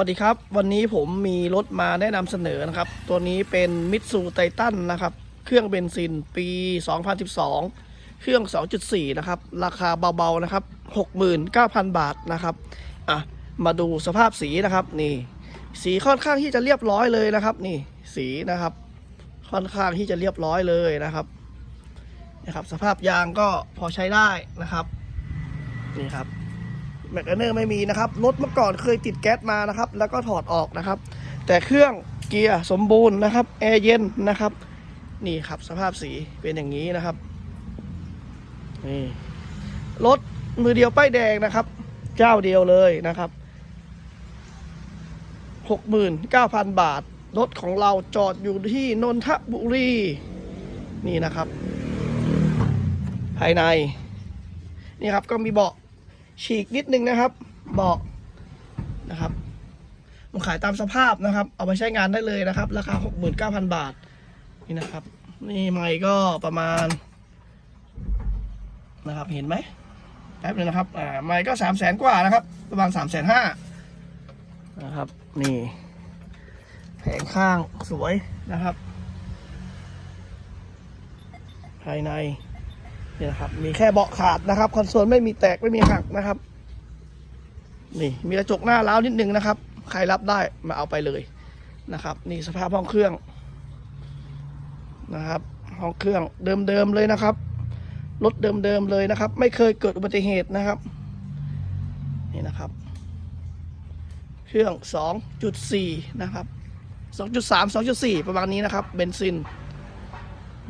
วัสดีครับ วันนี้ผมมีรถมาแนะนำเสนอนะครับ ตัวนี้เป็นมิตซูไททันนะครับ เครื่องเบนซินปี 2012 เครื่อง 2.4 นะครับ ราคาเบาๆนะครับ 69,000 บาทนะครับ อะ มาดูสภาพสีนะครับ นี่ สีค่อนข้างที่จะเรียบร้อยเลยนะครับ นี่ สีนะครับ ค่อนข้างที่จะเรียบร้อยเลยนะครับนะครับ สภาพยางก็พอใช้ได้นะครับ นี่ครับ แมกเนอร์ไม่มีนะครับรถเมื่อก่อนเคยติดแก๊สมานะครับ แล้วก็ถอดออกนะครับ แต่เครื่องเกียร์สมบูรณ์นะครับแอร์เย็นนะครับ นี่ครับสภาพสีเป็นอย่างนี้นะครับนี่รถมือเดียวป้ายแดงนะครับ เจ้าเดียวเลยนะครับ69,000 บาท รถของเราจอดอยู่ที่นนทบุรี นี่นะครับ ภายใน นี่ครับก็มีเบาะ ฉีกนิดนึงนะครับ เบาะนะครับผมขายตามสภาพนะครับ เอาไปใช้งานได้เลยนะครับ ราคา 69,000 บาท นี่นะครับ นี่ไม่ก็ประมาณ นะครับ เห็นไหมแป๊บนึงนะครับอ่าไม่ก็สามแสนกว่านะครับ ประมาณสามแสนห้านะครับ นี่ แผงข้างสวยนะครับ ภายใน นี่นะครับ มีแค่เบาะขาดนะครับ คอนโซลไม่มีแตกไม่มีหักนะครับ นี่มีกระจกหน้าร้าวนิดนึงนะครับ ใครรับได้มาเอาไปเลยนะครับ นี่สภาพห้องเครื่องนะครับ ห้องเครื่องเดิมๆเลยนะครับรถเดิมๆเลยนะครับ ไม่เคยเกิดอุบัติเหตุนะครับ นี่นะครับ เครื่อง 2.4 นะครับ 2.3 2.4 ประมาณนี้นะครับ เบนซิน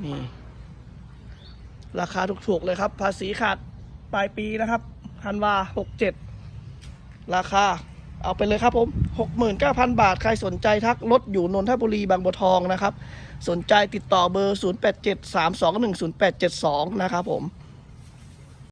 นี่ ราคาถูกๆเลยครับ ภาษีขาดปลายปีนะครับธันวาหกเจ็ดราคาเอาไปเลยครับผมหกหมื่นเก้าพันบาท ใครสนใจทักรถอยู่นนทบุรีบางบัวทองนะครับ สนใจติดต่อเบอร์ 0 8 7 3 2 1 0 8 7 2 นะครับผม